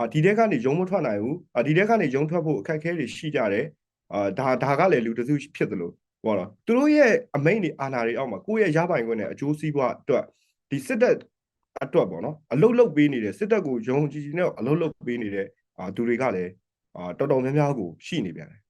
အာဒီတက်ကနေရုံမထွက်နိုင်ဘူးအာဒီတက်ကနေရုံထွက်ဖို့အခက်အခဲတွေရှိကြတယ်အာဒါဒါကလည်းလူတစုဖြစ်သလိုဟောတော့သူတို့ရဲ့အမိန့်တွေအာဏာတွေအောက်မှာကိုယ့်ရဲ့ရပိုင်ခွင့်နဲ့အကျိုးစီးပွားအတွက်ဒီစစ်တပ်အတွက်ပေါ့နော်အလုတ်လုတ်ပေးနေတဲ့စစ်တပ်ကိုယုံကြည်ကြည်နဲ့အလုတ်လုတ်ပေးနေတဲ့အာသူတွေကလည်းအာတော်တော်များများကိုရှိနေပြန်တယ်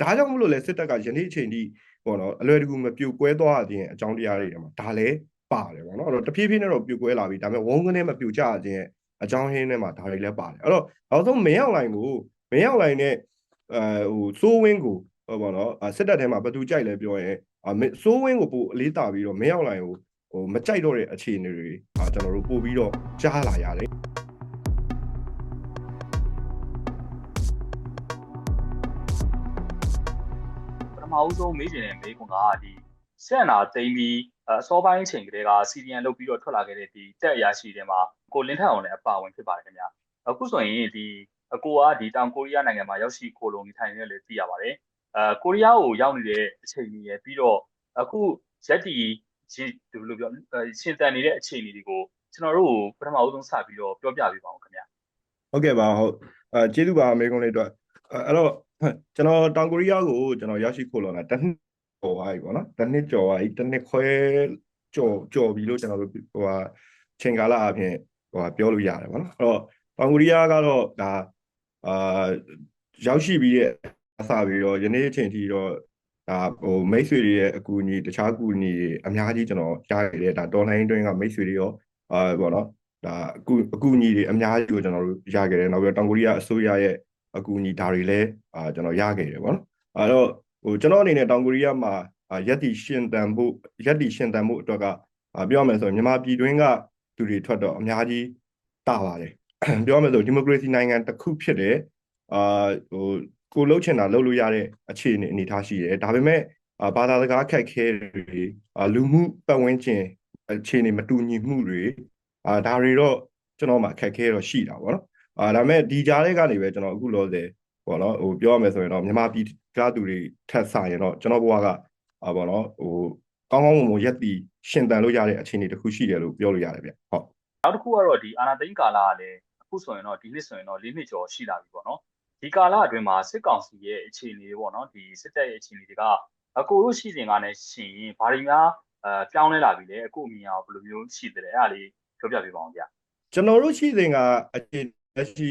ဒါကြောင့်မလို့လဲစစ်တပ်ကယနေ့အချိန်ထိပေါ့နော်အလွယ်တကူမပြိုကွဲသွားတဲ့အကြောင်းတရားတွေထဲမှာဒါလည်းပါတယ်ပေါ့နော်အဲ့တော့တဖြည်းဖြည်းနဲ့တော့ပြိုကွဲလာပြီဒါပေမဲ့ဝုန်းကနေမပြိုကျခြင်း အကြောင်းရင်းထဲမှာဒါတွေလည်းပါတယ်အဲ့တော့နောက်ဆုံးမရောက်လိုက်ကိုမရောက်လိုက်နဲ့အဲဟိုစိုးဝင်းကိုဟောပေါ့နော်စစ်တပ်ထဲမှာဘသူကြိုက်လဲပြောရင်စိုးဝင်းကိုပို့အလေးတာပြီးတော့မရောက်လိုက်ကိုဟိုမကြိုက်တော့တဲ့အခြေအနေတွေအာကျွန်တော်တို့ပို့ပြီးတော့ကြားလာရတယ်ပထမအဆုံးမေးချင်တဲ့မေးခွန်းကဒီ ဆက်နာသိမ်းပြီးအစောပိုင်းအချိန်ကလေးက CDN လုပ်ပြီးတော့ထွက်လာခဲ့တဲ့ဒီတက်အရာရှိတွေမှာကိုလင်းထက်အောင်လည်းအပါဝင်ဖြစ်ပါတယ်ခင်ဗျာအခုဆိုရင်ဒီအကိုကဒီတောင်ကိုရီးယားနိုင်ငံမှာရောက်ရှိခိုလုံနေထိုင်နေတယ်လို့သိရပါတယ်အဲကိုရီးယားကိုရောက်နေတဲ့အချိန်ကြီးရယ်ပြီးတော့အခုရက်တီဒီလိုပြောရှင်းတန်နေတဲ့အခြေအနေတွေကိုကျွန်တော်တို့ပထမအဆုံးစပြီးတော့ပြောပြပေးပါဦးခင်ဗျာဟုတ်ကဲ့ပါဟုတ်အဲကျေးဇူးပါအမေကုန်းလေးအတွက်အဲ့တော့ကျွန်တော်တောင်ကိုရီးယားကိုကျွန်တော်ရောက်ရှိခိုလုံတာတစ်နှစ် ကျော်သွားပြီပေါ့နော်တစ်နှစ်ကျော်သွားပြီတစ်နှစ်ခွဲကျော်ကျော်ပြီလို့ကျွန်တော်တို့ဟိုဟာချိန်ကာလအပြင်ဟိုဟာပြောလို့ရတယ်ပေါ့နော်အဲ့တော့တောင်ကိုရီးယားကတော့ဒါအာရောက်ရှိပြီးရဲ့အစပြီးတော့ယနေ့အချိန်ထိတော့ဒါဟိုမိတ်ဆွေတွေရဲ့အကူအညီတခြားအကူအညီတွေအများကြီးကျွန်တော်ရခဲ့တယ်ဒါဒေါ်လိုင်းတွင်းကမိတ်ဆွေတွေရောအာပေါ့နော်ဒါအကူအကူအညီတွေအများကြီးကိုကျွန်တော်တို့ရခဲ့တယ်နောက်ပြီးတော့တောင်ကိုရီးယားအစိုးရရဲ့အကူအညီဒါတွေလည်းအာကျွန်တော်ရခဲ့တယ်ပေါ့နော်အဲ့တော့ ဟိုကျွန်တော်အနေနဲ့တောင်ကိုရီးယားမှာရက်တီရှင်တန်ဖို့ရက်တီရှင်တန်ဖို့အတွက်ကပြောရမယ်ဆိုရင်မြန်မာပြည်တွင်းကသူတွေထွက်တော့အများကြီးတာပါတယ်ပြောရမယ်ဆိုဒီမိုကရေစီနိုင်ငံတစ်ခုဖြစ်တယ်အာဟိုကိုလှုပ်ချင်တာလှုပ်လို့ရတဲ့အခြေအနေအနေထားရှိတယ်ဒါပေမဲ့ဘာသာစကားခက်ခဲတွေလူမှုပတ်ဝန်းကျင်အခြေအနေမတူညီမှုတွေအာဒါတွေတော့ကျွန်တော်မှခက်ခဲတော့ရှိတာပေါ့နော်အာဒါပေမဲ့ဒီကြားလေးကနေပဲကျွန်တော်အခုလောဆယ် ပေါ့နော်ဟိုပြောရမယ်ဆိုရင်တော့မြန်မာပြည်ကသူတွေထက်ဆိုင်ရင်တော့ကျွန်တော်ဘဝကအာပေါ့နော်ဟိုကောင်းကောင်းမွန်မွန်ရက်ပြီးရှင်တန်လို့ရတဲ့အခြေအနေတစ်ခုရှိတယ်လို့ပြောလို့ရတယ်ဗျဟုတ်နောက်တစ်ခုကတော့ဒီအာနာသိန်းကာလကလည်းအခုဆိုရင်တော့ဒီနှစ်ဆိုရင်တော့၄နှစ်ကျော်ရှိလာပြီပေါ့နော်ဒီကာလအတွင်းမှာစစ်ကောင်စီရဲ့အခြေအနေတွေပေါ့နော်ဒီစစ်တပ်ရဲ့အခြေအနေတွေကအကိုတို့ရှိစဉ်ကလည်းရှင်ရင်ဘာတွေများအဲပြောင်းလဲလာပြီလဲအခုအမြင်အောင်ဘယ်လိုမျိုးရှိတယ်လဲအဲ့ဒါလေးပြောပြပေးပါအောင်ဗျကျွန်တော်တို့ရှိစဉ်ကအခြေလက်ရှိ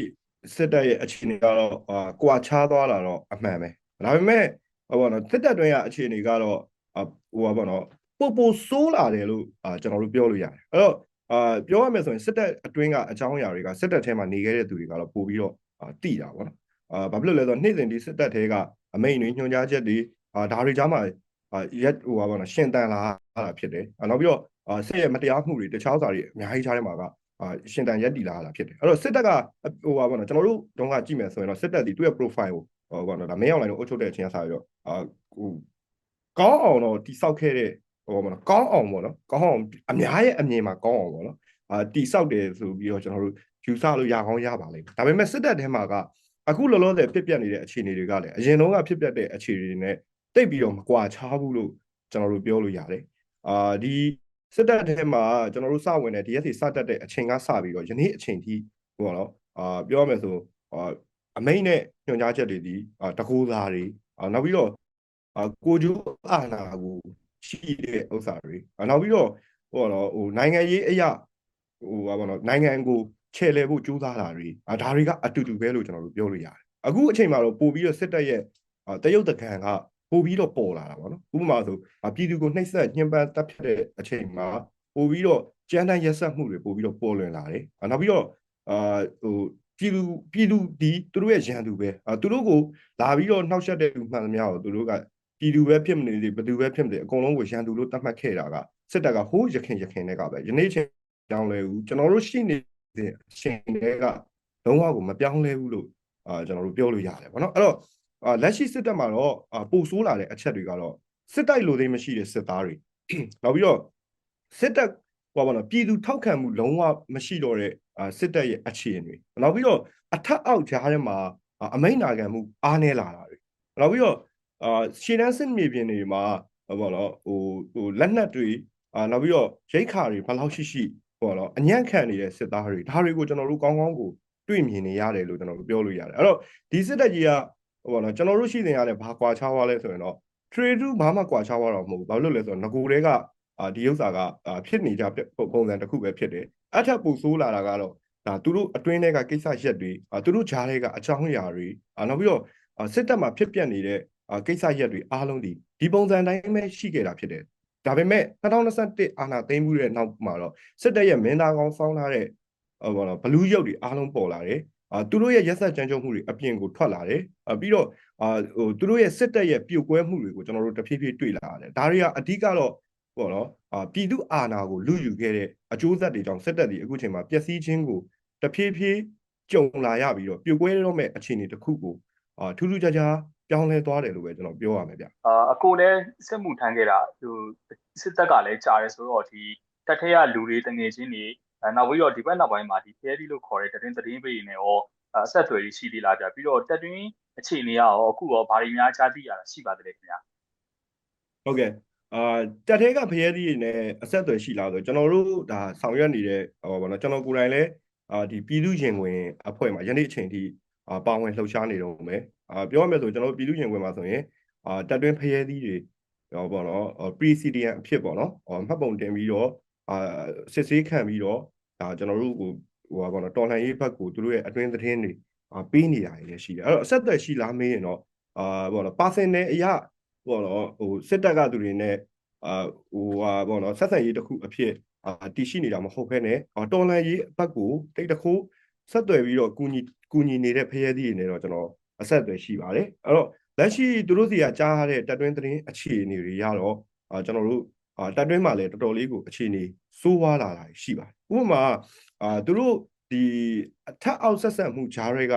စစ်တပ်ရဲ့အခြေအနေကတော့အာကွာခြားသွားလာတော့အမှန်ပဲဒါပေမဲ့ဟောပေါ့နော်စစ်တပ်တွင်းကအခြေအနေကတော့ဟိုပါပေါ့နော်ပို့ပို့ဆိုးလာတယ်လို့အာကျွန်တော်တို့ပြောလို့ရတယ်အဲ့တော့အာပြောရမယ်ဆိုရင်စစ်တပ်အတွင်းကအကြောင်းအရာတွေကစစ်တပ်ထဲမှာနေခဲ့တဲ့သူတွေကတော့ပို့ပြီးတော့အာတိတာပေါ့နော်အာဘာဖြစ်လို့လဲဆိုတော့နေ့စဉ်ဒီစစ်တပ်ထဲကအမိန်တွေညွှန်ကြားချက်တွေအာဒါတွေကြားမှာအာရက်ဟိုပါပေါ့နော်ရှင်တန်လာတာဖြစ်တယ်နောက်ပြီးတော့အာစစ်ရဲ့မတရားမှုတွေတခြားစာတွေအများကြီးခြားထဲမှာက အာရှင်တန်ရက်တီလာတာဖြစ်တယ်အဲ့တော့စစ်တပ်ကဟိုပါပေါ့နော်ကျွန်တော်တို့တုန်းကကြည့်မယ်ဆိုရင်တော့စစ်တပ်ဒီသူ့ရဲ့ profile ကိုဟိုပေါ့နော်ဒါမင်းအောင်လိုင်းကိုအုပ်ချုပ်တဲ့အချိန်ကစပြီးတော့အာဟိုကောင်းအောင်တော့တိဆောက်ခဲ့တဲ့ဟိုပေါ့နော်ကောင်းအောင်ပေါ့နော်ကောင်းအောင်အများရဲ့အမြင်မှာကောင်းအောင်ပေါ့နော်အာတိဆောက်တယ်ဆိုပြီးတော့ကျွန်တော်တို့ယူဆလို့ရကောင်းရပါလိမ့်မယ်ဒါပေမဲ့စစ်တပ်ထဲမှာကအခုလောလောဆယ်ဖြစ်ပျက်နေတဲ့အခြေအနေတွေကလည်းအရင်တုန်းကဖြစ်ပျက်တဲ့အခြေအနေတွေနဲ့တိတ်ပြီးတော့မကွာခြားဘူးလို့ကျွန်တော်တို့ပြောလို့ရတယ်အာဒီ စစ်တပ်ထဲမှာကျွန်တော်တို့စဝင်တဲ့ DSC စတက်တဲ့အချိန်ကစပြီးတော့ယနေ့အချိန်ထိဟိုပေါ့နော်အာပြောရမယ်ဆိုအာအမိန်နဲ့ညွှန်ကြားချက်တွေဒီတကူသားတွေနောက်ပြီးတော့ကိုကျိုးအာဏာကိုရှိတဲ့ဥစ္စာတွေနောက်ပြီးတော့ဟိုတော့ဟိုနိုင်ငံရေးအရာဟိုပါဘောနော်နိုင်ငံကိုချဲ့လဲဖို့ကြိုးစားတာတွေဒါတွေကအတူတူပဲလို့ကျွန်တော်တို့ပြောလို့ရတယ်အခုအချိန်မှာတော့ပို့ပြီးတော့စစ်တပ်ရဲ့တရုတ်တကန်က ပို့ပြီးတော့ပေါ်လာတာပေါ့နော်ဥပမာဆိုပြည်သူကိုနှိပ်စက်ညှဉ်းပန်းတပ်ဖြတ်တဲ့အချိန်မှာပို့ပြီးတော့ကြမ်းတမ်းရက်စက်မှုတွေပို့ပြီးတော့ပေါ်လွင်လာတယ်နောက်ပြီးတော့အာဟိုပြည်သူပြည်သူဒီသူတို့ရဲ့ရန်သူပဲအဲသူတို့ကိုလာပြီးတော့နှောက်ယှက်တဲ့လူမှန်သမျှကိုသူတို့ကပြည်သူပဲဖြစ်မနေသေးဘယ်သူပဲဖြစ်မနေအကုန်လုံးကိုရန်သူလို့သတ်မှတ်ခဲ့တာကစစ်တပ်ကဟိုးရခင်ရခင်တွေကပဲယနေ့ချင်းပြောင်းလဲဘူးကျွန်တော်တို့ရှိနေတဲ့အချိန်တွေကလုံးဝကိုမပြောင်းလဲဘူးလို့အာကျွန်တော်တို့ပြောလို့ရတယ်ဗောနော်အဲ့တော့ လက်ရှိစစ်တပ်မှာတော့ပိုဆိုးလာတဲ့အချက်တွေကတော့စစ်တိုက်လိုသိမရှိတဲ့စစ်သားတွေနောက်ပြီးတော့စစ်တပ်ဟောပါတော့ပြည်သူထောက်ခံမှုလုံးဝမရှိတော့တဲ့စစ်တပ်ရဲ့အခြေအနေနောက်ပြီးတော့အထက်အောက်ကြားထဲမှာအမိန့်နာခံမှုအားနည်းလာတာတွေနောက်ပြီးတော့အာရှင်းတန်းစစ်မြေပြင်တွေမှာဘောတော့ဟိုဟိုလက်နက်တွေအာနောက်ပြီးတော့ရိတ်ခါတွေဘယ်လောက်ရှိရှိဘောတော့အညံ့ခံနေတဲ့စစ်သားတွေဒါတွေကိုကျွန်တော်တို့ကောင်းကောင်းကိုတွေ့မြင်နေရတယ်လို့ကျွန်တော်တို့ပြောလို့ရတယ်အဲ့တော့ဒီစစ်တပ်ကြီးက ဟိုပေါ့နော်ကျွန်တော်တို့ရှိနေရတဲ့ဘာကွာခြားသွားလဲဆိုရင်တော့ trade to ဘာမှကွာခြားသွားတော့မဟုတ်ဘူးဘာလို့လဲဆိုတော့ငကိုတွေကအာဒီဥစ္စာကအာဖြစ်နေကြပုံစံတစ်ခုပဲဖြစ်တယ်အထက်ပူဆိုးလာတာကတော့ဒါသူတို့အတွင်းတွေကကိစ္စရက်တွေအာသူတို့ဂျားတွေကအချောင်းအရာတွေအာနောက်ပြီးတော့စစ်တပ်မှာဖြစ်ပျက်နေတဲ့ကိစ္စရက်တွေအားလုံးဒီဒီပုံစံတိုင်းပဲရှိခဲ့တာဖြစ်တယ်ဒါပေမဲ့2021အာဏာသိမ်းမှုရဲ့နောက်မှာတော့စစ်တပ်ရဲ့မင်းသားကောင်းစောင်းထားတဲ့ဟိုဘောနော်ဘလူးရုပ်တွေအားလုံးပေါ်လာတယ် အာသူတို့ရဲ့ရက်ဆက်ကြမ်းကြုတ်မှုတွေအပြင်ကိုထွက်လာတယ်အပြီးတော့အာဟိုသူတို့ရဲ့စစ်တပ်ရဲ့ပြုတ်ကွဲမှုတွေကိုကျွန်တော်တို့တဖြည်းဖြည်းတွေ့လာရတယ်ဒါတွေကအဓိကတော့ပေါ့နော်အာပြည်သူအာဏာကိုလူယူခဲ့တဲ့အကျိုးဆက်တွေကြောင့်စစ်တပ်တွေအခုချိန်မှာပျက်စီးခြင်းကိုတဖြည်းဖြည်းကြုံလာရပြီးတော့ပြုတ်ကွဲတော့မဲ့အခြေအနေတစ်ခုကိုအာထူးထူးခြားခြားပြောင်းလဲသွားတယ်လို့ပဲကျွန်တော်ပြောရမယ်ဗျအာအကိုလည်းစစ်မှုထမ်းခဲ့တာဟိုစစ်တပ်ကလည်းကြားရဲဆိုတော့ဒီတက်ထရလူတွေတငယ်ချင်းတွေ နောက်ပြီးတော့ဒီဘက်နောက်ပိုင်းမှာဒီ PLD လို့ခေါ်တဲ့တရင်သတင်းပေးနေရောအဆက်အသွယ်ရှိသေးလားဗျပြီးတော့တက်တွင်းအခြေအနေရောအခုရောဘာတွေများကြားသိရတာရှိပါသလဲခင်ဗျာဟုတ်ကဲ့အာတက်သေးကဖရဲသီးနဲ့အဆက်အသွယ်ရှိလားဆိုကျွန်တော်တို့ဒါဆောင်ရွက်နေတဲ့ဟောဗောနော်ကျွန်တော်ကိုယ်တိုင်လည်းအာဒီပြည်သူရင်ဝင်အဖွဲ့မှာယနေ့အချိန်ထိအာပါဝင်လှုပ်ရှားနေတော့မယ်အာပြောရမယ်ဆိုကျွန်တော်တို့ပြည်သူရင်ဝင်မှာဆိုရင်အာတက်တွင်းဖရဲသီးတွေဟောဗောနော် pre-CDN အဖြစ်ပေါ့နော်ဟောမှတ်ပုံတင်ပြီးတော့ အာစစ်ဆေးခံပြီးတော့ဒါကျွန်တော်တို့ဟိုဟိုဗောနော်တော်လှန်ရေးဘက်ကိုသူတို့ရဲ့အတွင်းသတင်းတွေအာပေးနေတာလည်းရှိတယ်အဲ့တော့အဆက်အသွယ်ရှိလားမေးရင်တော့အာဗောနော် personal အရာဗောနော်ဟိုစစ်တပ်ကသူတွေနဲ့အာဟိုဟာဗောနော်ဆက်ဆံရေးတစ်ခုအဖြစ်အာတည်ရှိနေတာမဟုတ်ဘဲနဲ့တော်လန်ရေးအဘက်ကိုတိတ်တခိုးဆက်သွယ်ပြီးတော့ကူညီကူညီနေတဲ့ဖရဲသီးတွေနဲ့တော့ကျွန်တော်အဆက်အသွယ်ရှိပါတယ်အဲ့တော့လက်ရှိသူတို့စီကကြားရတဲ့တက်တွင်းသတင်းအခြေအနေတွေရတော့အာကျွန်တော်တို့ အာတက်တွင်းမှာလည်းတော်တော်လေးကိုအခြေအနေစိုးဝါးလာတာရှိပါတယ်ဥပမာအာသူတို့ဒီအထက်အောက်ဆက်ဆက်မှုဂျားတွေက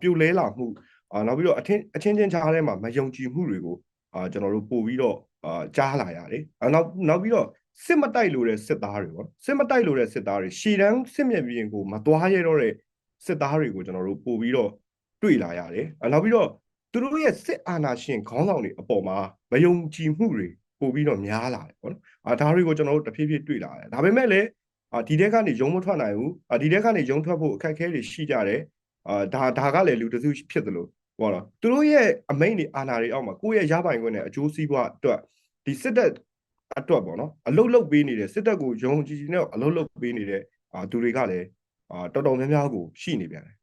ပြုတ်လဲလာမှုအာနောက်ပြီးတော့အထင်းအချင်းချင်းဂျားထဲမှာမယုံကြည်မှုတွေကိုအာကျွန်တော်တို့ပို့ပြီးတော့အာကြားလာရတယ်။နောက်နောက်ပြီးတော့စစ်မတိုက်လို့တဲ့စစ်သားတွေပေါ့စစ်မတိုက်လို့တဲ့စစ်သားတွေရှီတန်းစစ်မြေပြင်ကိုမသွားရတော့တဲ့စစ်သားတွေကိုကျွန်တော်တို့ပို့ပြီးတော့တွေ့လာရတယ်။နောက်ပြီးတော့သူတို့ရဲ့စစ်အာဏာရှင်ခေါင်းဆောင်တွေအပေါ်မှာမယုံကြည်မှုတွေ ပို့ပြီးတော့များလာတယ်ပေါ့နော်။အာဒါတွေကိုကျွန်တော်တို့တဖြည်းဖြည်းတွေ့လာတယ်။ဒါပေမဲ့လည်းအာဒီတဲကနေရုံမထွက်နိုင်ဘူး။အာဒီတဲကနေရုံထွက်ဖို့အခက်အခဲတွေရှိကြတယ်။အာဒါဒါကလည်းလူတစုဖြစ်သလိုဟောတော့သူတို့ရဲ့အမိန့်တွေအာဏာတွေအောက်မှာကိုယ့်ရဲ့ရပိုင်ခွင့်နဲ့အကျိုးစီးပွားအတွက်ဒီစစ်တပ်အတွက်ပေါ့နော်အလုတ်လုတ်ပေးနေတဲ့စစ်တပ်ကိုယုံကြည်ကြည်နဲ့အလုတ်လုတ်ပေးနေတဲ့အာသူတွေကလည်းအာတော်တော်များများကိုရှိနေပြန်တယ်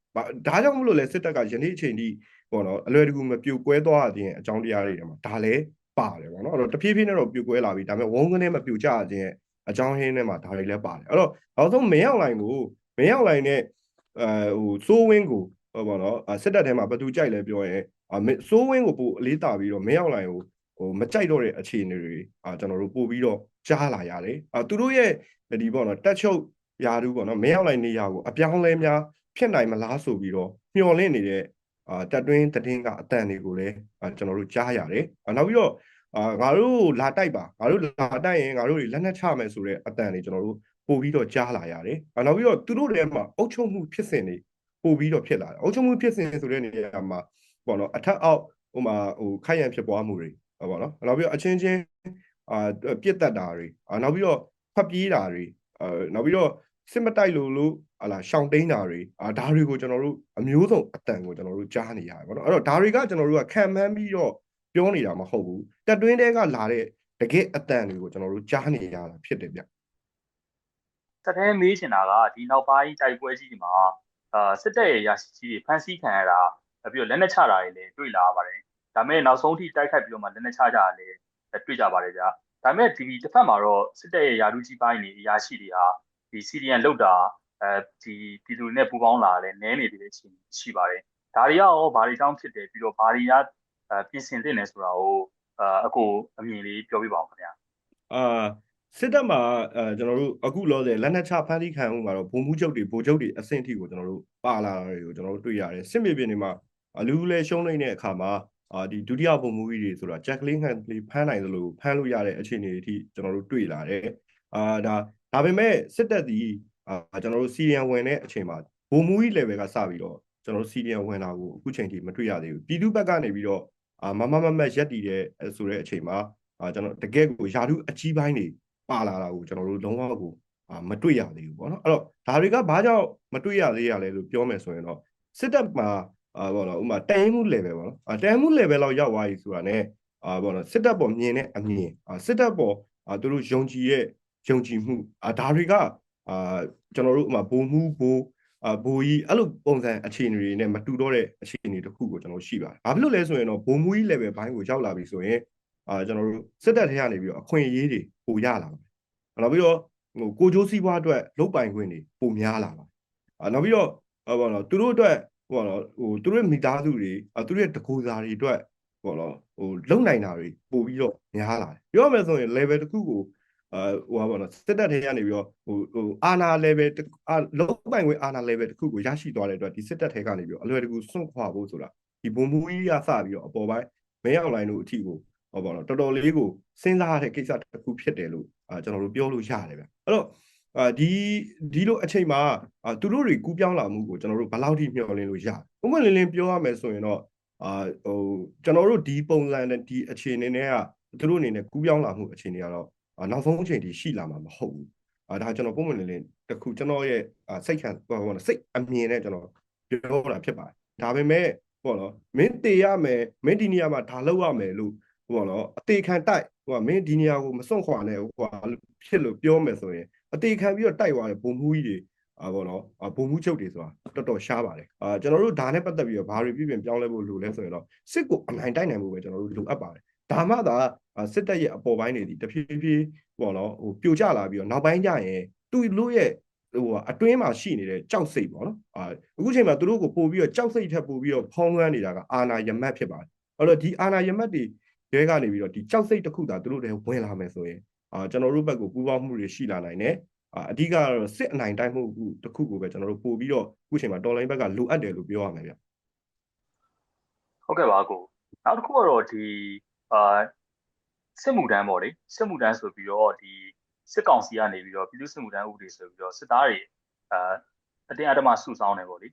။ဒါကြောင့်မလို့လဲစစ်တပ်ကယနေ့အချိန်ထိပေါ့နော်အလွယ်တကူမပြိုကွဲသွားခြင်းအကြောင်းတရားတွေထဲမှာဒါလည်း ပါတယ်ပေါ့နော်အဲ့တော့တဖြည်းဖြည်းနဲ့တော့ပြိုကွဲလာပြီဒါပေမဲ့ဝုန်းကနေမပြိုကျခြင်းအကြောင်းဟင်းထဲမှာဒါတွေလည်းပါတယ်အဲ့တော့နောက်ဆုံးမင်းအောင်လိုင်ကိုမင်းအောင်လိုင်နဲ့အဲဟိုစိုးဝင်းကိုဟောပေါ့နော်စစ်တပ်ထဲမှာဘသူကြိုက်လဲပြောရင်စိုးဝင်းကိုပို့အလေးတာပြီးတော့မင်းအောင်လိုင်ကိုဟိုမကြိုက်တော့တဲ့အခြေအနေတွေအာကျွန်တော်တို့ပို့ပြီးတော့ကြားလာရတယ်အာသူတို့ရဲ့ဒီပေါ့နော်တက်ချုပ်ယာတူပေါ့နော်မင်းအောင်လိုက်နေရကိုအပြောင်းလဲများဖြစ်နိုင်မလားဆိုပြီးတော့မျှော်လင့်နေတဲ့ အာတက်တွင်းတည်င်းကအတန်တွေကိုလည်းအာကျွန်တော်တို့ကြားရတယ်နောက်ပြီးတော့အာငါတို့လာတိုက်ပါငါတို့လာတိုက်ရင်ငါတို့တွေလက်နက်ချမယ်ဆိုတဲ့အတန်တွေကျွန်တော်တို့ပို့ပြီးတော့ကြားလာရတယ်နောက်ပြီးတော့သူတို့ထဲမှာအုပ်ချုပ်မှုဖြစ်စဉ်တွေပို့ပြီးတော့ဖြစ်လာတယ်အုပ်ချုပ်မှုဖြစ်စဉ်ဆိုတဲ့နေရာမှာပေါ့နော်အထက်အောက်ဟိုမှာဟိုခိုက်ရန်ဖြစ်ပွားမှုတွေပေါ့နော်နောက်ပြီးတော့အချင်းချင်းအာပြစ်တက်တာတွေအာနောက်ပြီးတော့ဖတ်ပြေးတာတွေအာနောက်ပြီးတော့ စစ်မတိုက်လို့လို့ဟာလာရှောင်းတိန်တာတွေအာဒါတွေကိုကျွန်တော်တို့အမျိုးစုံအတန်ကိုကျွန်တော်တို့ကြားနေရတယ်ပေါ့နော်အဲ့တော့ဒါတွေကကျွန်တော်တို့ကခံမှန်းပြီးတော့ပြောနေတာမဟုတ်ဘူးတက်တွင်းတဲကလာတဲ့တကယ်အတန်တွေကိုကျွန်တော်တို့ကြားနေရတာဖြစ်တယ်ဗျစတဲ့မေးချင်တာကဒီနောက်ပိုင်းတိုက်ပွဲကြီးဒီမှာအာစစ်တပ်ရဲ့ရရှိကြီးတွေဖမ်းဆီးခံရတာပြီးတော့လက်နက်ချတာတွေလည်းတွေ့လာရပါတယ်ဒါမဲ့နောက်ဆုံးထိတိုက်ခိုက်ပြီးတော့မှလက်နက်ချကြတယ်တွေ့ကြပါတယ်ဗျာဒါမဲ့ဒီတစ်ဖက်မှာတော့စစ်တပ်ရဲ့ယာလူကြီးပိုင်းနေအရာရှိတွေဟာ ဒီစီရီယန်လောက်တာအဲဒီပြည်သူတွေနဲ့ပူးပေါင်းလာတယ်နဲနေတဲ့အချိန်ရှိပါတယ်ဒါတွေကရောဘာတွေကြောင့်ဖြစ်တယ်ပြီးတော့ဘာတွေကပြင်ဆင်သင့်လဲဆိုတာကိုအကိုအမြင်လေးပြောပြပါဦးခင်ဗျာအာစစ်တပ်မှာအဲကျွန်တော်တို့အခုလောဆယ်လက်နက်ချဖမ်းဆီးခံမှုမှာတော့ဘုံမှုချုပ်တွေဗိုလ်ချုပ်တွေအဆင့်ထိကိုကျွန်တော်တို့ပါလာတာတွေကိုကျွန်တော်တို့တွေ့ရတယ်စစ်မြေပြင်တွေမှာအလူလဲရှုံးနေတဲ့အခါမှာအာဒီဒုတိယပုံမူကြီးတွေဆိုတာ Jacqueline Hanley ဖမ်းနိုင်သလိုဖမ်းလို့ရတဲ့အခြေအနေအထိကျွန်တော်တို့တွေ့လာတယ်အာဒါ ဒါပေမဲ့စစ်တပ်ဒီအာကျွန်တော်တို့စီရီယံဝင်တဲ့အချိန်မှာဘုံမူကြီး level ကစပြီးတော့ကျွန်တော်တို့စီရီယံဝင်တာကိုအခုချိန်ထိမတွေ့ရသေးဘူးပြည်သူဘက်ကနေပြီးတော့အာမမမမက်ရက်တည်တဲ့ဆိုတဲ့အချိန်မှာအာကျွန်တော်တကယ်ကိုယာတုအကြီးပိုင်းတွေပါလာတာကိုကျွန်တော်တို့လုံးဝကိုအာမတွေ့ရသေးဘူးပေါ့နော်အဲ့တော့ဒါတွေကဘာကြောင့်မတွေ့ရသေးရလဲလို့ပြောမယ်ဆိုရင်တော့စစ်တပ်မှာအာပေါ့နော်ဥမာတန်မှု level ပေါ့နော်အာတန်မှု level လောက်ရောက်သွားပြီဆိုတာ ਨੇ အာပေါ့နော်စစ်တပ်ပေါ်မြင်တဲ့အမြင်အာစစ်တပ်ပေါ်အာသူတို့ယုံကြည်ရဲ့ ယုံကြည်မှုအာဒါတွေကအာကျွန်တော်တို့ဥမာဘုံမှုဘိုးအာဘိုးကြီးအဲ့လိုပုံစံအခြေအနေတွေနဲ့မတူတော့တဲ့အခြေအနေတစ်ခုကိုကျွန်တော်ရှိပါတယ်။ဘာဖြစ်လို့လဲဆိုရင်တော့ဘုံမှုကြီး level ဘိုင်းကိုရောက်လာပြီဆိုရင်အာကျွန်တော်တို့စစ်တပ်ထဲကနေပြီးတော့အခွင့်အရေးတွေပိုရလာပါတယ်။နောက်ပြီးတော့ဟိုကိုကြိုးစည်းပွားအတွက်လုတ်ပိုင်ခွင့်တွေပိုများလာပါတယ်။အာနောက်ပြီးတော့ဟောပါတော့သူတို့အတွက်ဟောတော့ဟိုသူတို့ရဲ့မိသားစုတွေအာသူတို့ရဲ့တကူစားတွေအတွက်ဟောတော့ဟိုလုံနိုင်တာတွေပို့ပြီးတော့များလာတယ်။ပြောရမယ်ဆိုရင် level တစ်ခုကို အာဟိုပါတော့စစ်တပ်ထဲကနေပြီးတော့ဟိုဟိုအာနာ level အာလုံပိုင်ခွင့်အာနာ level တစ်ခုကိုရရှိသွားတဲ့အတွက်ဒီစစ်တပ်ထဲကနေပြီးတော့အလွယ်တကူစွန့်ခွာဖို့ဆိုတာဒီဘုံမူကြီးရစပြီးတော့အပေါ်ပိုင်းမင်းအောင်လိုင်းတို့အထီကိုဟောပါတော့တော်တော်လေးကိုစဉ်းစားရတဲ့ကိစ္စတစ်ခုဖြစ်တယ်လို့အာကျွန်တော်တို့ပြောလို့ရတယ်ဗျအဲ့တော့အာဒီဒီလိုအချိန်မှာအာသူတို့တွေကူးပြောင်းလာမှုကိုကျွန်တော်တို့ဘယ်လောက်ထိမျှော်လင့်လို့ရဥပမာလင်းလင်းပြောရမယ်ဆိုရင်တော့အာဟိုကျွန်တော်တို့ဒီပုံစံနဲ့ဒီအခြေအနေနဲ့ကသူတို့အနေနဲ့ကူးပြောင်းလာမှုအခြေအနေကတော့ နောက်ဆုံးအချိန်ထိရှိလာမှာမဟုတ်ဘူးအာဒါကျွန်တော်ပုံမှန်လင်းလင်းတခုကျွန်တော်ရဲ့စိတ်ခံဟိုစိတ်အမြင်နဲ့ကျွန်တော်ပြောတာဖြစ်ပါတယ်ဒါပေမဲ့ဟောနော်မင်းတေရမယ်မင်းဒီနေရာမှာဒါလောက်ရမယ်လို့ဟောနော်အသေးခံတိုက်ဟိုကမင်းဒီနေရာကိုမစွန့်ခွာနဲ့ဟိုကဖြစ်လို့ပြောမယ်ဆိုရင်အသေးခံပြီးတော့တိုက်သွားတဲ့ဘုံမှုကြီးတွေအာပေါ့နော်ဘုံမှုချုပ်တွေဆိုတာတော်တော်ရှားပါတယ်အာကျွန်တော်တို့ဒါနဲ့ပတ်သက်ပြီးတော့ဘာတွေပြပြင်ပြောင်းလဲဖို့လိုလဲဆိုရင်တော့စစ်ကိုအနိုင်တိုက်နိုင်ဖို့ပဲကျွန်တော်တို့လိုအပ်ပါတယ် ဒါမှသာစစ်တပ်ရဲ့အပေါ်ပိုင်းတွေဒီတဖြည်းဖြည်းပေါ့နော်ဟိုပြိုကျလာပြီးတော့နောက်ပိုင်းကျရင်သူတို့ရဲ့ဟိုအတွင်းမှာရှိနေတဲ့ကြောက်စိတ်ပေါ့နော်အာအခုချိန်မှာသူတို့ကိုပို့ပြီးတော့ကြောက်စိတ်ထက်ပို့ပြီးတော့ဖောင်းလွှမ်းနေတာကအာနာယမတ်ဖြစ်ပါတယ်အဲ့တော့ဒီအာနာယမတ်တွေတဲကနေပြီးတော့ဒီကြောက်စိတ်တစ်ခုသာသူတို့တွေဝင်လာမယ်ဆိုရင်အာကျွန်တော်တို့ဘက်ကိုပူးပေါင်းမှုတွေရှိလာနိုင်တယ်အာအဓိကတော့စစ်အနိုင်တိုင်းမှုတစ်ခုကိုပဲကျွန်တော်တို့ပို့ပြီးတော့အခုချိန်မှာတော်လိုင်းဘက်ကလိုအပ်တယ်လို့ပြောရမယ်ဗျဟုတ်ကဲ့ပါကိုနောက်တစ်ခုကတော့ဒီ အာစစ်မှုတန်းပေါ့လေစစ်မှုတန်းဆိုပြီးတော့ဒီစစ်ကောင်စီကနေပြီးတော့ပြည်သူ့စစ်မှုထမ်းဥပဒေဆိုပြီးတော့စစ်သားတွေအာအတင်းအဓမ္မစုဆောင်းတယ်ပေါ့လေ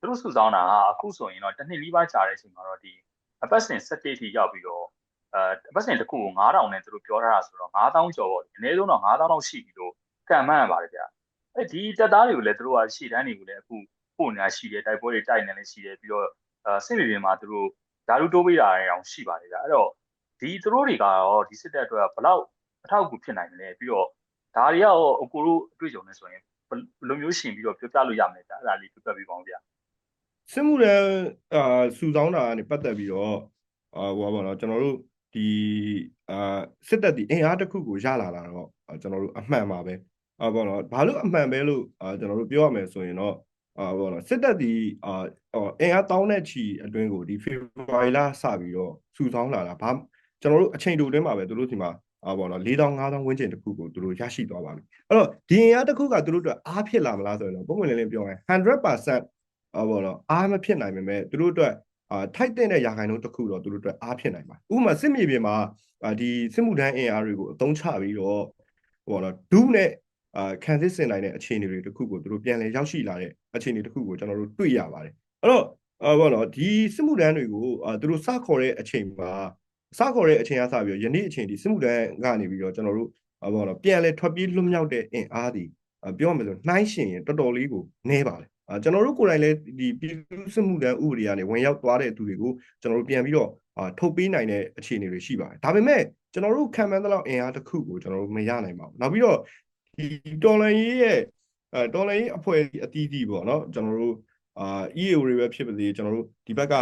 သူတို့စုဆောင်းတာကအခုဆိုရင်တော့တစ်နှစ်နီးပါးကြာတဲ့အချိန်မှာတော့ဒီအပတ်စဉ်17ထိရောက်ပြီးတော့အဲအပတ်စဉ်တစ်ခုကို9000နဲ့သူတို့ပြောထားတာဆိုတော့9000ကျော်ပေါ့အနည်းဆုံးတော့9000လောက်ရှိပြီလို့ကံမှန်းရပါတယ်ဗျအဲဒီတက်သားတွေကိုလည်းသူတို့ကရှေ့တန်းတွေကိုလည်းအခုပို့နေတာရှိတယ်တိုက်ပွဲတွေတိုက်နေလည်းရှိတယ်ပြီးတော့အဲစစ်မြေပြင်မှာသူတို့ဓာတ်တိုးပေးတာအောင်ရှိပါတယ်ဗျအဲ့တော့ ဒီသူတို့တွေကတော့ဒီစစ်တပ်အတွက်ဘလောက်အထောက်အကူဖြစ်နိုင်မလဲပြီးတော့ဒါတွေရောအကိုတို့အတွေ့အကြုံနဲ့ဆိုရင်ဘယ်လိုမျိုးရှင်ပြီးတော့ပြောပြလို့ရမလဲဗျအဲ့ဒါလေးပြောပြပေးပါဦးဗျစစ်မှုရန်အာစူဆောင်းတာကနေပတ်သက်ပြီးတော့အာဟိုပါတော့ကျွန်တော်တို့ဒီအာစစ်တပ်ဒီအင်အားတစ်ခုကိုရလာတာတော့ကျွန်တော်တို့အမှန်ပါပဲအာပေါ့နော်ဘာလို့အမှန်ပဲလို့အာကျွန်တော်တို့ပြောရမယ်ဆိုရင်တော့အာပေါ့နော်စစ်တပ်ဒီအာအင်အားတောင်းတဲ့ချီအတွင်းကိုဒီဖေဖော်ဝါရီလစပြီးတော့စူဆောင်းလာတာဘာ ကျွန်တော်တို့အချိန်တူအတွင်းမှာပဲသူတို့ဒီမှာအာပေါ့နော်4000 5000ဝန်းကျင်တစ်ခုကိုသူတို့ရရှိသွားပါပြီအဲ့တော့ဒီအင်အားတစ်ခုကသူတို့အတွက်အားဖြစ်လာမလားဆိုရင်တော့ပုံမှန်လေးလေးပြောရင်100%အာပေါ့နော်အားမဖြစ်နိုင်ပေမဲ့သူတို့အတွက်အာထိုက်တဲ့ရာခိုင်နှုန်းတစ်ခုတော့သူတို့အတွက်အားဖြစ်နိုင်ပါဥပမာစစ်မြေပြင်မှာဒီစစ်မှုထမ်းအင်အားတွေကိုအသုံးချပြီးတော့ဟိုတော့ဒူးနဲ့အာခံစစ်စင်နိုင်တဲ့အခြေအနေတွေတစ်ခုကိုသူတို့ပြန်လည်ရောက်ရှိလာတဲ့အခြေအနေတစ်ခုကိုကျွန်တော်တို့တွေ့ရပါတယ်အဲ့တော့အာပေါ့နော်ဒီစစ်မှုထမ်းတွေကိုအာသူတို့စခေါ်တဲ့အချိန်မှာ စခေါ်တဲ့အချိန်ကစပြီးတော့ယနေ့အချိန်ဒီစစ်မှုထမ်းကနေပြီးတော့ကျွန်တော်တို့ဘောတော့ပြန်လဲထွက်ပြေးလွတ်မြောက်တဲ့အင်အားဒီပြောရမယ်ဆိုနှိုင်းရှင်ရင်တော်တော်လေးကိုနည်းပါတယ်အာကျွန်တော်တို့ကိုယ်တိုင်လည်းဒီပြည်သူ့စစ်မှုထမ်းဥပဒေကနေဝင်ရောက်သွားတဲ့သူတွေကိုကျွန်တော်တို့ပြန်ပြီးတော့အာထုတ်ပေးနိုင်တဲ့အခြေအနေတွေရှိပါတယ်ဒါပေမဲ့ကျွန်တော်တို့ခံမှန်းသလောက်အင်အားတစ်ခုကိုကျွန်တော်တို့မရနိုင်ပါဘူးနောက်ပြီးတော့ဒီတော်လန်ရေးရဲ့အဲတော်လန်ရေးအဖွဲ့အသီးသီးပေါ့နော်ကျွန်တော်တို့အာ EAO တွေပဲဖြစ်ပါစေကျွန်တော်တို့ဒီဘက်က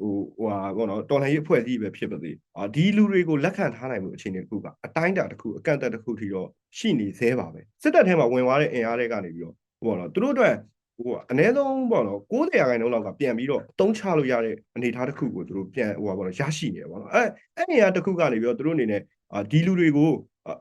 ဟိုဟိုဟာဘောနော်တော်လှန်ရေးအဖွဲ့အစည်းပဲဖြစ်ပါသေးအာဒီလူတွေကိုလက်ခံထားနိုင်မှုအခြေအနေတစ်ခုကအတိုင်းတာတစ်ခုအကန့်အသတ်တစ်ခုထိတော့ရှိနေသေးပါပဲစစ်တပ်ထဲမှာဝင်သွားတဲ့အင်အားတွေကနေပြီးတော့ဘောနော်သူတို့အတွက်ဟိုအနည်းဆုံးပေါ့နော်90ရာခိုင်နှုန်းလောက်ကပြန်ပြီးတော့တုံးချလို့ရတဲ့အနေအထားတစ်ခုကိုသူတို့ပြန်ဟိုပါပေါ့နော်ရရှိနေတယ်ပေါ့နော်အဲအဲ့နေရာတစ်ခုကနေပြီးတော့သူတို့အနေနဲ့အာဒီလူတွေကို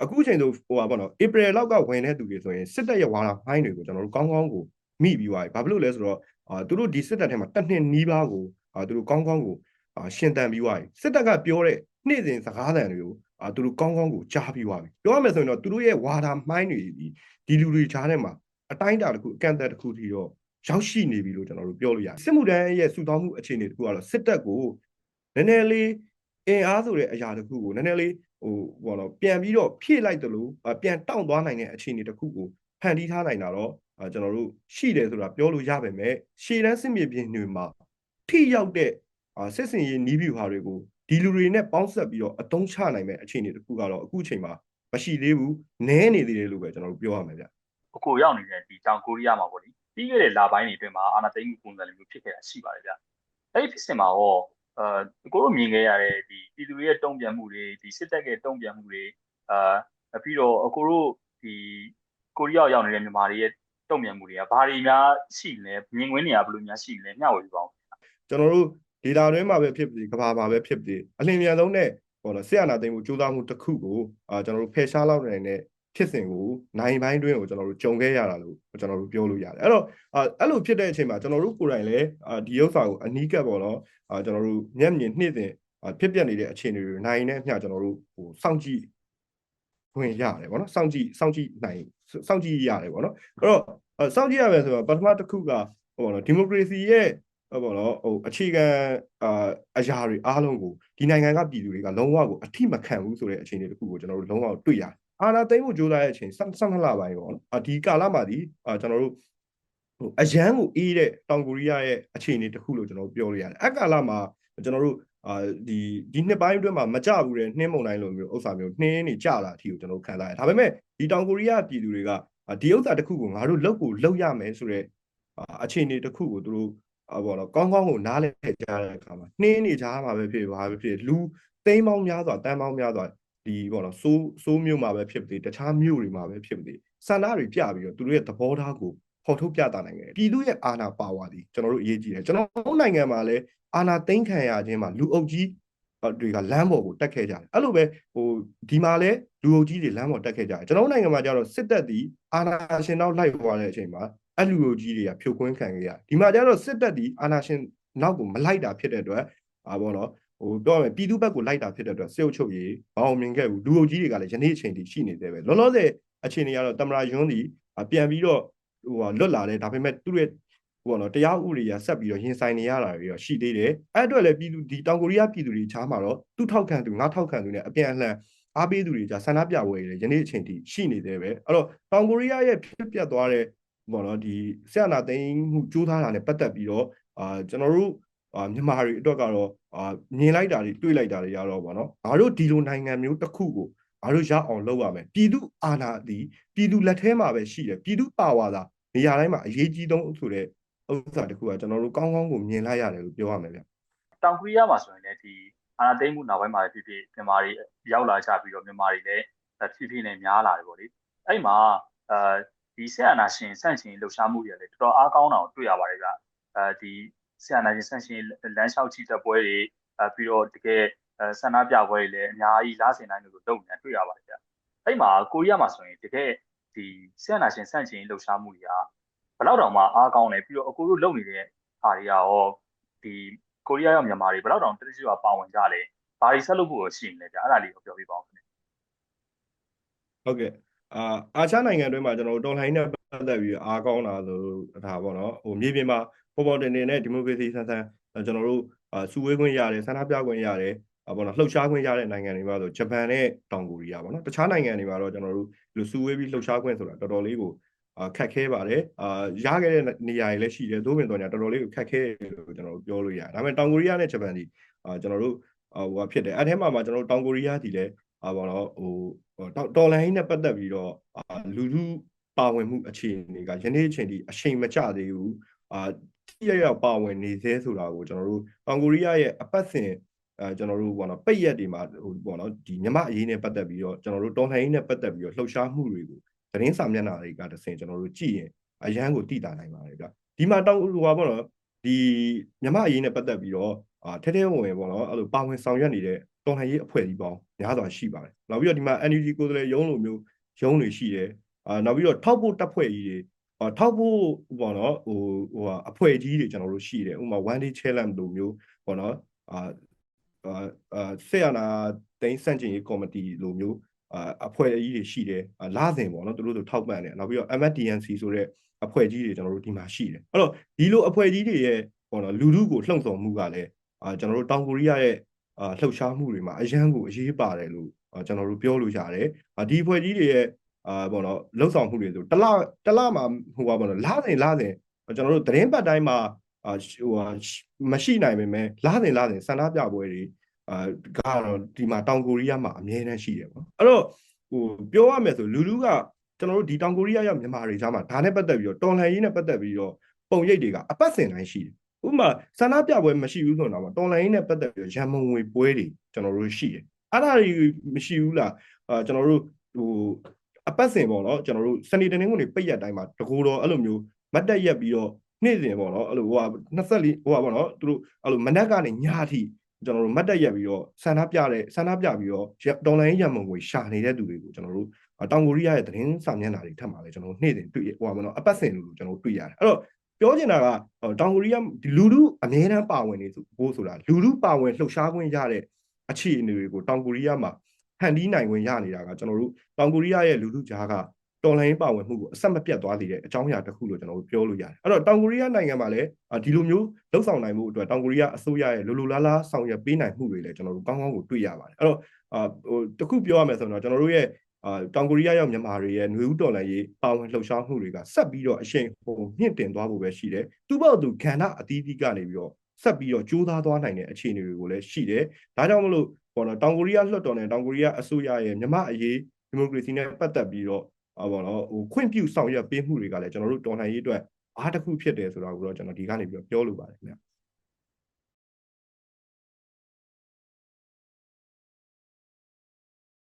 အခုချိန်ဆိုဟိုပါပေါ့နော်ဧပြီလောက်ကဝင်တဲ့သူတွေဆိုရင်စစ်တပ်ရဲ့ဝါဒဟိုင်းတွေကိုကျွန်တော်တို့ကောင်းကောင်းကိုမိပြီးသွားပြီဘာဖြစ်လို့လဲဆိုတော့အာသူတို့ဒီစစ်တပ်ထဲမှာတက်နှစ်နီးပါးကို အာသူတို့ကောင်းကောင်းကိုအာရှင်တန်ပြီးသွားပြီစစ်တပ်ကပြောတဲ့နေ့စဉ်စကားသံတွေကိုအာသူတို့ကောင်းကောင်းကိုကြားပြီးသွားပြီပြောရမယ်ဆိုရင်တော့သူတို့ရဲ့ဝါဒမှိုင်းတွေဒီဒီလူတွေကြားထဲမှာအတိုင်းတာတစ်ခုအကန့်အသတ်တစ်ခုထိတော့ရောက်ရှိနေပြီလို့ကျွန်တော်တို့ပြောလို့ရတယ်စစ်မှုထမ်းရဲ့စုတောင်းမှုအခြေအနေတစ်ခုကတော့စစ်တပ်ကိုနည်းနည်းလေးအင်အားဆိုတဲ့အရာတစ်ခုကိုနည်းနည်းလေးဟိုဘောတော့ပြန်ပြီးတော့ဖြည့်လိုက်တယ်လို့ပြန်တောင့်သွားနိုင်တဲ့အခြေအနေတစ်ခုကိုဖန်တီးထားနိုင်တာတော့အာကျွန်တော်တို့ရှိတယ်ဆိုတာပြောလို့ရပါမယ်ရှေ့တန်းစစ်မြေပြင်တွေမှာ ထိရောက်တဲ့အာစစ်စင်ရေးနီးဗျူဟာတွေကိုဒီလူတွေနဲ့ပေါင်းဆက်ပြီးတော့အသုံးချနိုင်မဲ့အခြေအနေတစ်ခုကတော့အခုအချိန်မှာမရှိသေးဘူးနည်းနေသေးတယ်လို့ပဲကျွန်တော်တို့ပြောရမယ်ဗျအခုရောက်နေတဲ့ဒီတောင်ကိုရီးယားမှာပေါ့လေပြီးခဲ့တဲ့လပိုင်းတွေအတွင်းမှာအာဏာသိမ်းမှုပုံစံလိုမျိုးဖြစ်ခဲ့တာရှိပါတယ်ဗျအဲ့ဒီဖြစ်စဉ်မှာရောအဲကိုတို့မြင်ခဲ့ရတဲ့ဒီပြည်သူတွေရဲ့တုံ့ပြန်မှုတွေဒီစစ်တပ်ရဲ့တုံ့ပြန်မှုတွေအာပြီးတော့အကိုတို့ဒီကိုရီးယားရောက်နေတဲ့မြန်မာတွေရဲ့တုံ့ပြန်မှုတွေကဘာတွေများရှိလဲမြင်ကွင်းတွေကဘယ်လိုများရှိလဲမျှဝေပြပါဦး ကျွန်တော်တို့ဒေတာတွင်းမှာပဲဖြစ်ပြီးကဘာမှာပဲဖြစ်ပြီးအလင်းမြန်ဆုံးနဲ့ဟောနော်ဆရာနာသိမ်းမှုကြိုးစားမှုတစ်ခုကိုအာကျွန်တော်တို့ဖယ်ရှားလောက်နိုင်တဲ့ဖြစ်စဉ်ကိုနိုင်ပိုင်းတွင်းကိုကျွန်တော်တို့ကြုံခဲ့ရတာလို့ကျွန်တော်တို့ပြောလို့ရတယ်အဲ့တော့အဲ့လိုဖြစ်တဲ့အချိန်မှာကျွန်တော်တို့ကိုယ်တိုင်လည်းဒီဥစ္စာကိုအနီးကပ်ပေါ့နော်အာကျွန်တော်တို့မျက်မြင်နှစ်စဉ်ဖြစ်ပျက်နေတဲ့အခြေအနေတွေနိုင်နဲ့အမျှကျွန်တော်တို့ဟိုစောင့်ကြည့်ဝင်ရတယ်ပေါ့နော်စောင့်ကြည့်စောင့်ကြည့်နိုင်စောင့်ကြည့်ရတယ်ပေါ့နော်အဲ့တော့စောင့်ကြည့်ရမယ်ဆိုတော့ပထမတစ်ခုကဟိုပေါ့နော်ဒီမိုကရေစီရဲ့ ဟိုပေါ့နော်ဟိုအခြေခံအာအရာတွေအားလုံးကိုဒီနိုင်ငံကပြည်သူတွေကလုံးဝကိုအထိမခံဘူးဆိုတဲ့အခြေအနေတစ်ခုကိုကျွန်တော်တို့လုံးဝတွေ့ရတယ်အာနာသိမ်းမှုကြိုးစားတဲ့အချိန်12လပိုင်းပေါ့နော်အဒီကာလမှာဒီအာကျွန်တော်တို့ဟိုအရန်ကိုအေးတဲ့တောင်ကိုရီးယားရဲ့အခြေအနေတစ်ခုလို့ကျွန်တော်ပြောလို့ရတယ်အကာလမှာကျွန်တော်တို့အာဒီဒီနှစ်ပိုင်းအတွင်းမှာမကြဘူးတဲ့နှင်းမုံတိုင်းလိုမျိုးဥစ္စာမျိုးနှင်းနေကြတာအထိကိုကျွန်တော်ခံစားရတယ်ဒါပေမဲ့ဒီတောင်ကိုရီးယားပြည်သူတွေကဒီဥစ္စာတစ်ခုကိုငါတို့လောက်ကိုလောက်ရမယ်ဆိုတော့အခြေအနေတစ်ခုကိုသူတို့ အဘောတော့ကောင်းကောင်းကိုနားလဲကြတဲ့အခါမှာနှင်းနေကြမှာပဲဖြစ်ပါပဲဖြစ်လူသိမ်းပေါင်းများစွာတန်းပေါင်းများစွာဒီပေါ့နော်စိုးစိုးမျိုးမှာပဲဖြစ်ပြီတခြားမျိုးတွေမှာပဲဖြစ်ပြီစန္ဒတွေပြပြီးတော့သူတို့ရဲ့သဘောထားကိုဖော်ထုတ်ပြတာနိုင်တယ်ပြည်သူရဲ့အာဏာပါဝါသည်ကျွန်တော်တို့အရေးကြီးတယ်ကျွန်တော်နိုင်ငံမှာလည်းအာဏာသိမ်းခံရခြင်းမှာလူအုပ်ကြီးတွေကလမ်းပေါ်ကိုတက်ခဲ့ကြတယ်အဲ့လိုပဲဟိုဒီမှာလည်းလူအုပ်ကြီးတွေလမ်းပေါ်တက်ခဲ့ကြတယ်ကျွန်တော်နိုင်ငံမှာကျတော့စစ်တပ်သည်အာဏာရှင်နောက်လိုက်သွားတဲ့အချိန်မှာ အဲ့လူအုပ်ကြီးတွေကဖြိုခွင်းခံခဲ့ရတယ်ဒီမှာကျတော့စစ်တပ်သည်အာဏာရှင်နောက်ကိုမလိုက်တာဖြစ်တဲ့အတွက်အာဘောနော်ဟိုပြောရမယ်ပြည်သူဘက်ကိုလိုက်တာဖြစ်တဲ့အတွက်စေုပ်ချုပ်ရေးမအောင်မြင်ခဲ့ဘူးလူအုပ်ကြီးတွေကလည်းယနေ့အချိန်ထိရှိနေသေးပဲလောလောဆယ်အခြေအနေကတော့တမရာယွန်းဒီပြန်ပြီးတော့ဟိုလွတ်လာတယ်ဒါပေမဲ့သူ့ရဲ့ဟိုနော်တရားဥပဒေရဆက်ပြီးတော့ရင်ဆိုင်နေရတာတွေရောရှိသေးတယ်အဲ့အတွက်လည်းပြည်သူဒီတောင်ကိုရီးယားပြည်သူတွေချားမှာတော့သူထောက်ခံသူငါထောက်ခံသူနဲ့အပြန်အလှန်အားပေးသူတွေじゃဆန္ဒပြပွဲတွေယနေ့အချိန်ထိရှိနေသေးပဲအဲ့တော့တောင်ကိုရီးယားရဲ့ဖြစ်ပျက်သွားတဲ့ ဘောနော်ဒီဆရာနာသိန်းမှုကြိုးစားတာနဲ့ပတ်သက်ပြီးတော့အာကျွန်တော်တို့အာမြန်မာတွေအတွက်ကတော့အာမြင်လိုက်တာတွေတွေ့လိုက်တာတွေရတော့ဗောနော်ငါတို့ဒီလိုနိုင်ငံမျိုးတစ်ခုကိုငါတို့ရအောင်လုပ်ရမယ်ပြည်သူအာဏာသည်ပြည်သူလက်ထဲမှာပဲရှိတယ်ပြည်သူပါဝါသာနေရာတိုင်းမှာအရေးကြီးဆုံးဆိုတဲ့ဥစ္စာတစ်ခုကကျွန်တော်တို့ကောင်းကောင်းကိုမြင်လိုက်ရတယ်လို့ပြောရမယ်ဗျတောင်ကိုရီးယားမှာဆိုရင်လည်းဒီအာဏာသိမ်းမှုနောက်ပိုင်းမှာဖြစ်ဖြစ်မြန်မာတွေရောက်လာကြပြီးတော့မြန်မာတွေလည်းဖြည်းဖြည်းနဲ့များလာတယ်ပေါ့လေအဲ့မှာအဲ ဒီဆက်အာဏာရှင်ဆန့်ကျင်လှုပ်ရှားမှုတွေလည်းတော်တော်အားကောင်းတာကိုတွေ့ရပါတယ်ဗျအဲဒီဆက်အာဏာရှင်ဆန့်ကျင်လမ်းလျှောက်ချီတက်ပွဲတွေပြီးတော့တကယ်ဆန္ဒပြပွဲတွေလည်းအများကြီးလားဆင်တိုင်းလို့လုပ်နေတာတွေ့ရပါတယ်ဗျအဲ့မှာကိုရီးယားမှာဆိုရင်တကယ်ဒီဆက်အာဏာရှင်ဆန့်ကျင်လှုပ်ရှားမှုတွေကဘလောက်တောင်မှအားကောင်းတယ်ပြီးတော့အကိုတို့လုပ်နေတဲ့ဟာတွေကရောဒီကိုရီးယားရောက်မြန်မာတွေဘလောက်တောင်တတိကျပါဝင်ကြလဲဘာတွေဆက်လုပ်ဖို့ရှိနေလဲဗျအဲ့ဒါလေးကိုပြောပြပါဦးခင်ဗျဟုတ်ကဲ့ အာအာရှနိုင်ငံတွင်းမှာကျွန်တော်တို့တော်လှန်ရေးနဲ့ပတ်သက်ပြီးအားကောင်းတာဆိုဒါပေါ့နော်ဟိုမြေပြင်မှာပေါ်ပေါ်တင်တင်နဲ့ဒီမိုကရေစီဆန်းဆန်းကျွန်တော်တို့အာစုဝေးခွင့်ရတယ်ဆန္ဒပြခွင့်ရတယ်ပေါ့နော်လှုပ်ရှားခွင့်ရတဲ့နိုင်ငံတွေမှာဆိုဂျပန်နဲ့တောင်ကိုရီးယားပေါ့နော်တခြားနိုင်ငံတွေမှာတော့ကျွန်တော်တို့လူစုဝေးပြီးလှုပ်ရှားခွင့်ဆိုတာတော်တော်လေးကိုခက်ခဲပါတယ်အာရခဲ့တဲ့နေရာတွေလည်းရှိတယ်သို့ပင်တော့ညာတော်တော်လေးကိုခက်ခဲလို့ကျွန်တော်တို့ပြောလို့ရတယ်ဒါပေမဲ့တောင်ကိုရီးယားနဲ့ဂျပန်ဒီအာကျွန်တော်တို့ဟိုဟာဖြစ်တယ်အဲ့ထဲမှာမှကျွန်တော်တို့တောင်ကိုရီးယားဒီလည်းအာပေါ့နော်ဟို တော်လန်ဟင်းနဲ့ပတ်သက်ပြီးတော့အာလူလူပါဝင်မှုအခြေအနေကယနေ့အချိန်ထိအချိန်မကျသေးဘူးအာတိရရောက်ပါဝင်နေသေးဆိုတာကိုကျွန်တော်တို့တောင်ကိုရီးယားရဲ့အပတ်စဉ်အဲကျွန်တော်တို့ပေါ့နော်ပိတ်ရက်တွေမှာဟိုပေါ့နော်ဒီမြမအရေးနဲ့ပတ်သက်ပြီးတော့ကျွန်တော်တို့တော်လှန်ရေးနဲ့ပတ်သက်ပြီးတော့လှုပ်ရှားမှုတွေကိုသတင်းစာမျက်နှာတွေကတဆင်ကျွန်တော်တို့ကြည့်ရင်အရန်ကိုတည်တာနိုင်ပါတယ်ဗျဒီမှာတောက်ဟိုပါပေါ့နော်ဒီမြမအရေးနဲ့ပတ်သက်ပြီးတော့အာထဲထဲဝင်ဝင်ပေါ့နော်အဲ့လိုပါဝင်ဆောင်ရွက်နေတဲ့ တော်လှန်ရေးအဖွဲ့ကြီးပေါင်းများစွာရှိပါတယ်နောက်ပြီးတော့ဒီမှာ NUG ကိုယ်စားလှယ်ရုံးလိုမျိုးရုံးတွေရှိတယ်အာနောက်ပြီးတော့ထောက်ဖို့တပ်ဖွဲ့ကြီးတွေအာထောက်ဖို့ပေါ့နော်ဟိုဟိုအဖွဲ့ကြီးတွေကျွန်တော်တို့ရှိတယ်ဥပမာ one day challenge လိုမျိုးပေါ့နော်အာအာဆေယနာတိုင်းစန့်ကျင်ရေးကော်မတီလိုမျိုးအဖွဲ့အကြီးတွေရှိတယ်လာစဉ်ပေါ့နော်သူတို့ဆိုထောက်ပံ့တယ်နောက်ပြီးတော့ MDNC ဆိုတဲ့အဖွဲ့ကြီးတွေကျွန်တော်တို့ဒီမှာရှိတယ်အဲ့တော့ဒီလိုအဖွဲ့ကြီးတွေရဲ့ပေါ့နော်လူထုကိုလှုံ့ဆော်မှုကလည်းအာကျွန်တော်တို့တောင်ကိုရီးယားရဲ့ အာလှုပ်ရှားမှုတွေမှာအရန်ကိုအရေးပါတယ်လို့ကျွန်တော်တို့ပြောလို့ရတယ်ဒီအဖွဲ့ကြီးတွေရဲ့အာပေါ့နော်လှုပ်ဆောင်မှုတွေဆိုတစ်လတစ်လမှာဟိုပါပေါ့နော်လစဉ်လစဉ်ကျွန်တော်တို့သတင်းပတ်တိုင်းမှာအာဟိုဟာမရှိနိုင်ပေမဲ့လစဉ်လစဉ်ဆန္ဒပြပွဲတွေအာကတော့ဒီမှာတောင်ကိုရီးယားမှာအများနဲ့ရှိတယ်ပေါ့အဲ့တော့ဟိုပြောရမယ်ဆိုလူလူကကျွန်တော်တို့ဒီတောင်ကိုရီးယားရောက်မြန်မာတွေကြားမှာဒါနဲ့ပတ်သက်ပြီးတော့တော်လှန်ရေးနဲ့ပတ်သက်ပြီးတော့ပုံရိပ်တွေကအပတ်စဉ်တိုင်းရှိတယ် ဥပမာဆန္ဒပြပွဲမရှိဘူးဆိုတော့တော်လှန်ရေးနဲ့ပတ်သက်ပြီးတော့ရန်မုံငွေပွဲတွေကျွန်တော်တို့ရှိတယ်အဲ့ဒါတွေမရှိဘူးလားအာကျွန်တော်တို့ဟိုအပတ်စဉ်ပေါ့နော်ကျွန်တော်တို့စနေတနင်္ဂနွေပိတ်ရက်တိုင်းမှာတကူတော့အဲ့လိုမျိုးမတ်တက်ရက်ပြီးတော့နေ့စဉ်ပေါ့နော်အဲ့လိုဟိုဟာ24ဟိုဟာပေါ့နော်သူတို့အဲ့လိုမနက်ကနေညအထိကျွန်တော်တို့မတ်တက်ရက်ပြီးတော့ဆန္ဒပြတဲ့ဆန္ဒပြပြီးတော့ဒေါ်လာရင်းရန်မုံငွေရှာနေတဲ့သူတွေကိုကျွန်တော်တို့တောင်ကိုရီးယားရဲ့သတင်းစာမျက်နှာတွေထပ်မှာလည်းကျွန်တော်တို့နေ့စဉ်တွေ့ဟိုဟာပေါ့နော်အပတ်စဉ်လို့ကျွန်တော်တို့တွေ့ရတယ်အဲ့တော့ ပြောချင်တာကတောင်ကိုရီးယားဒီလူလူအများအားပါဝင်နေဖို့ဆိုတာလူလူပါဝင်လှုပ်ရှားခွင့်ရတဲ့အခြေအနေတွေကိုတောင်ကိုရီးယားမှာဟန်တီးနိုင်ဝင်ရနေတာကကျွန်တော်တို့တောင်ကိုရီးယားရဲ့လူလူကြားကတော်လိုင်းပါဝင်မှုကိုအဆက်မပြတ်သွားစေတဲ့အကြောင်းအရာတစ်ခုလို့ကျွန်တော်တို့ပြောလို့ရတယ်အဲ့တော့တောင်ကိုရီးယားနိုင်ငံမှာလည်းဒီလိုမျိုးလှုပ်ဆောင်နိုင်မှုအတွက်တောင်ကိုရီးယားအစိုးရရဲ့လိုလိုလားလားဆောင်ရွက်ပေးနိုင်မှုတွေလည်းကျွန်တော်တို့ကောင်းကောင်းကိုတွေ့ရပါတယ်အဲ့တော့အာဟိုတခုပြောရမယ်ဆိုတော့ကျွန်တော်တို့ရဲ့ အာတောင်ကိုရီးယားရောက်မြန်မာတွေရဲ့ຫນွေဦးတော်လှန်ရေးပါဝင်လှုပ်ရှားမှုတွေကဆက်ပြီးတော့အရှိန်ဟိုမြင့်တင်သွားဖို့ပဲရှိတယ်သူ့ဘောက်သူခန္ဓာအသီးသီးကနေပြီးတော့ဆက်ပြီးတော့ကြိုးစားသွားနိုင်တဲ့အခြေအနေတွေကိုလည်းရှိတယ်ဒါကြောင့်မလို့ပေါ့နော်တောင်ကိုရီးယားလွှတ်တော်နဲ့တောင်ကိုရီးယားအစိုးရရဲ့မြန်မာအရေးဒီမိုကရေစီနဲ့ပတ်သက်ပြီးတော့ဟောပေါ့နော်ဟိုခွင့်ပြုဆောင်ရွက်ပေးမှုတွေကလည်းကျွန်တော်တို့တော်လှန်ရေးအတွက်အားတစ်ခုဖြစ်တယ်ဆိုတာကိုတော့ကျွန်တော်ဒီကနေပြီးတော့ပြောလိုပါတယ်ခင်ဗျ